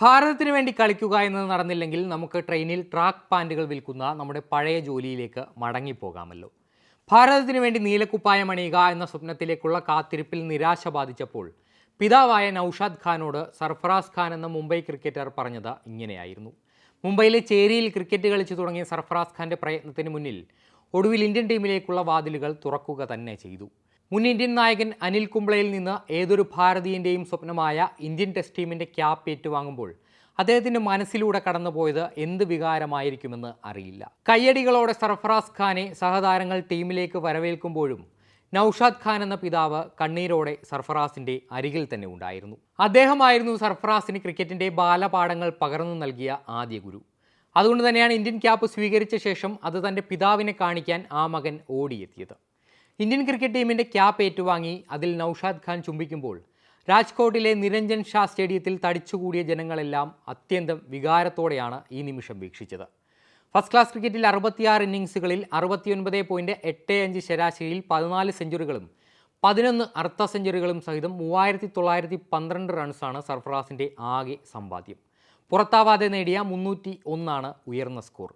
ഭാരതത്തിന് വേണ്ടി കളിക്കുക എന്നത് നടന്നില്ലെങ്കിൽ നമുക്ക് ട്രെയിനിൽ ട്രാക്ക് പാന്റുകൾ വിൽക്കുന്ന നമ്മുടെ പഴയ ജോലിയിലേക്ക് മടങ്ങിപ്പോകാമല്ലോ. ഭാരതത്തിന് വേണ്ടി നീലക്കുപ്പായം അണിയുക എന്ന സ്വപ്നത്തിലേക്കുള്ള കാത്തിരിപ്പിൽ നിരാശ ബാധിച്ചപ്പോൾ പിതാവായ നൌഷാദ് ഖാനോട് സർഫറാസ് ഖാൻ എന്ന മുംബൈ ക്രിക്കറ്റർ പറഞ്ഞത് ഇങ്ങനെയായിരുന്നു. മുംബൈയിലെ ചേരിയിൽ ക്രിക്കറ്റ് കളിച്ചു തുടങ്ങിയ സർഫറാസ് ഖാന്റെ പ്രയത്നത്തിന് മുന്നിൽ ഒടുവിൽ ഇന്ത്യൻ ടീമിലേക്കുള്ള വാതിലുകൾ തുറക്കുക തന്നെ ചെയ്തു. മുൻ ഇന്ത്യൻ നായകൻ അനിൽ കുംബ്ലയിൽ നിന്ന് ഏതൊരു ഭാരതീയന്റെയും സ്വപ്നമായ ഇന്ത്യൻ ടെസ്റ്റ് ടീമിന്റെ ക്യാപ്പ് ഏറ്റുവാങ്ങുമ്പോൾ അദ്ദേഹത്തിന്റെ മനസ്സിലൂടെ കടന്നുപോയത് എന്ത് വികാരമായിരിക്കുമെന്ന് അറിയില്ല. കയ്യടികളോടെ സർഫറാസ് ഖാനെ സഹതാരങ്ങൾ ടീമിലേക്ക് വരവേൽക്കുമ്പോഴും നൌഷാദ് ഖാൻ എന്ന പിതാവ് കണ്ണീരോടെ സർഫറാസിന്റെ അരികിൽ തന്നെ ഉണ്ടായിരുന്നു. അദ്ദേഹമായിരുന്നു സർഫറാസിന് ക്രിക്കറ്റിന്റെ ബാലപാഠങ്ങൾ പകർന്നു നൽകിയ ആദ്യ ഗുരു. അതുകൊണ്ട് തന്നെയാണ് ഇന്ത്യൻ ക്യാപ്പ് സ്വീകരിച്ച ശേഷം അത് തന്റെ പിതാവിനെ കാണിക്കാൻ ആ മകൻ ഓടിയെത്തിയത്. ഇന്ത്യൻ ക്രിക്കറ്റ് ടീമിന്റെ ക്യാപ്പ് ഏറ്റുവാങ്ങി അതിൽ നൌഷാദ് ഖാൻ ചുംബിക്കുമ്പോൾ രാജ്കോട്ടിലെ നിരഞ്ജൻ ഷാ സ്റ്റേഡിയത്തിൽ തടിച്ചുകൂടിയ ജനങ്ങളെല്ലാം അത്യന്തം വികാരത്തോടെയാണ് ഈ നിമിഷം വീക്ഷിച്ചത്. ഫസ്റ്റ് ക്ലാസ് ക്രിക്കറ്റിൽ അറുപത്തിയാറ് ഇന്നിങ്സുകളിൽ അറുപത്തിയൊൻപത് പോയിന്റ് എട്ട് അഞ്ച് ശരാശരിയിൽ പതിനാല് സെഞ്ചുറികളും പതിനൊന്ന് അർദ്ധ സെഞ്ചുറികളും സഹിതം മൂവായിരത്തി തൊള്ളായിരത്തി പന്ത്രണ്ട് റൺസാണ് സർഫറാസിന്റെ ആകെ സമ്പാദ്യം. പുറത്താവാതെ നേടിയ മുന്നൂറ്റി ഒന്നാണ് ഉയർന്ന സ്കോർ.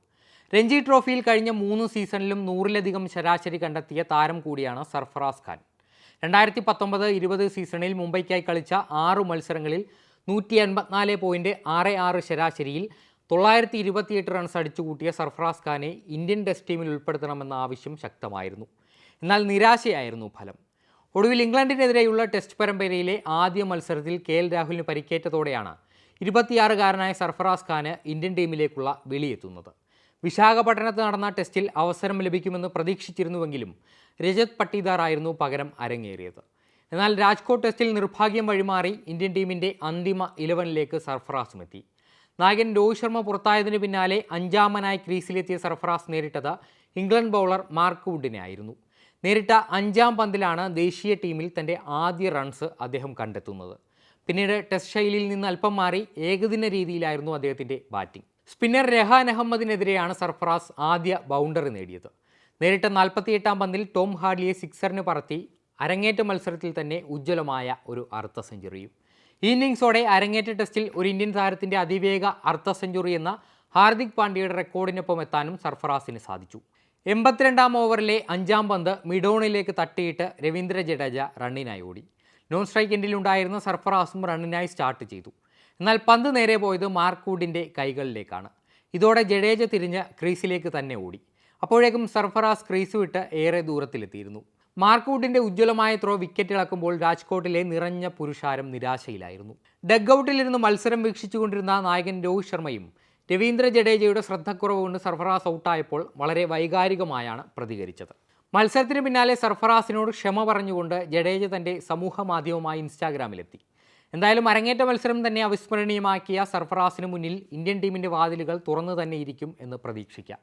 രഞ്ജി ട്രോഫിയിൽ കഴിഞ്ഞ മൂന്ന് സീസണിലും നൂറിലധികം ശരാശരി കണ്ടെത്തിയ താരം കൂടിയാണ് സർഫറാസ് ഖാൻ. രണ്ടായിരത്തി പത്തൊമ്പത് ഇരുപത് സീസണിൽ മുംബൈക്കായി കളിച്ച ആറ് മത്സരങ്ങളിൽ നൂറ്റി എൺപത്തിനാല് പോയിന്റ് ആറ് ആറ് ശരാശരിയിൽ തൊള്ളായിരത്തി ഇരുപത്തിയെട്ട് റൺസ് അടിച്ചുകൂട്ടിയ സർഫറാസ് ഖാനെ ഇന്ത്യൻ ടെസ്റ്റ് ടീമിൽ ഉൾപ്പെടുത്തണമെന്ന ആവശ്യം ശക്തമായിരുന്നു. എന്നാൽ നിരാശയായിരുന്നു ഫലം. ഒടുവിൽ ഇംഗ്ലണ്ടിനെതിരെയുള്ള ടെസ്റ്റ് പരമ്പരയിലെ ആദ്യ മത്സരത്തിൽ കെ എൽ രാഹുലിന് പരിക്കേറ്റതോടെയാണ് ഇരുപത്തിയാറുകാരനായ സർഫറാസ് ഖാന് ഇന്ത്യൻ ടീമിലേക്കുള്ള വിളിയെത്തുന്നത്. വിശാഖപട്ടണത്ത് നടന്ന ടെസ്റ്റിൽ അവസരം ലഭിക്കുമെന്ന് പ്രതീക്ഷിച്ചിരുന്നുവെങ്കിലും രജത് പട്ടീദാർ ആയിരുന്നു പകരം അരങ്ങേറിയത്. എന്നാൽ രാജ്കോട്ട് ടെസ്റ്റിൽ നിർഭാഗ്യം വഴിമാറി ഇന്ത്യൻ ടീമിന്റെ അന്തിമ ഇലവനിലേക്ക് സർഫറാസും എത്തി. നായകൻ രോഹിത് ശർമ്മ പുറത്തായതിനു പിന്നാലെ അഞ്ചാമനായി ക്രീസിലെത്തിയ സർഫറാസ് നേരിട്ടത് ഇംഗ്ലണ്ട് ബൗളർ മാർക്ക് വുഡിനെ ആയിരുന്നു. നേരിട്ട അഞ്ചാം പന്തിലാണ് ദേശീയ ടീമിൽ തന്റെ ആദ്യ റൺസ് അദ്ദേഹം കണ്ടെത്തുന്നത്. പിന്നീട് ടെസ്റ്റ് ശൈലിയിൽ നിന്ന് അല്പം മാറി ഏകദിന രീതിയിലായിരുന്നു അദ്ദേഹത്തിന്റെ ബാറ്റിംഗ്. സ്പിന്നർ രഹാൻ അഹമ്മദിനെതിരെയാണ് സർഫറാസ് ആദ്യ ബൗണ്ടറി നേടിയത്. നേരിട്ട നാൽപ്പത്തിയെട്ടാം പന്തിൽ ടോം ഹാർഡിയെ സിക്സറിന് പറത്തി അരങ്ങേറ്റ മത്സരത്തിൽ തന്നെ ഉജ്ജ്വലമായ ഒരു അർദ്ധ സെഞ്ചുറിയും. ഈ ഇന്നിങ്സോടെ അരങ്ങേറ്റ ടെസ്റ്റിൽ ഒരു ഇന്ത്യൻ താരത്തിന്റെ അതിവേഗ അർദ്ധ സെഞ്ചുറി എന്ന ഹാർദിക് പാണ്ഡ്യയുടെ റെക്കോർഡിനൊപ്പം എത്താനും സർഫറാസിന് സാധിച്ചു. എൺപത്തിരണ്ടാം ഓവറിലെ അഞ്ചാം പന്ത് മിഡോണിലേക്ക് തട്ടിയിട്ട് രവീന്ദ്ര ജഡേജ റണ്ണിനായി ഓടി. നോൺ സ്ട്രൈക്ക് എൻഡിലുണ്ടായിരുന്ന സർഫറാസും റണ്ണിനായി സ്റ്റാർട്ട് ചെയ്തു. എന്നാൽ പന്ത് നേരെ പോയത് മാർക്കൂഡിന്റെ കൈകളിലേക്കാണ്. ഇതോടെ ജഡേജ തിരിഞ്ഞ് ക്രീസിലേക്ക് തന്നെ ഓടി. അപ്പോഴേക്കും സർഫറാസ് ക്രീസ് വിട്ട് ഏറെ ദൂരത്തിലെത്തിയിരുന്നു. മാർക്ക് വുഡിന്റെ ഉജ്ജ്വലമായ ത്രോ വിക്കറ്റ് ഇളക്കുമ്പോൾ രാജ്കോട്ടിലെ നിറഞ്ഞ പുരുഷാരം നിരാശയിലായിരുന്നു. ഡഗ്ഔട്ടിലിരുന്ന് മത്സരം വീക്ഷിച്ചുകൊണ്ടിരുന്ന നായകൻ രോഹിത് ശർമ്മയും രവീന്ദ്ര ജഡേജയുടെ ശ്രദ്ധക്കുറവ് കൊണ്ട് സർഫറാസ് ഔട്ടായപ്പോൾ വളരെ വൈകാരികമായാണ് പ്രതികരിച്ചത്. മത്സരത്തിന് പിന്നാലെ സർഫറാസിനോട് ക്ഷമ പറഞ്ഞുകൊണ്ട് ജഡേജ തന്റെ സമൂഹ മാധ്യമമായ ഇൻസ്റ്റാഗ്രാമിലെത്തി. എന്തായാലും അരങ്ങേറ്റ മത്സരം തന്നെ അവിസ്മരണീയമാക്കിയ സർഫറാസിന് മുന്നിൽ ഇന്ത്യൻ ടീമിന്റെ വാതിലുകൾ തുറന്നു തന്നെ ഇരിക്കും എന്ന് പ്രതീക്ഷിക്കാം.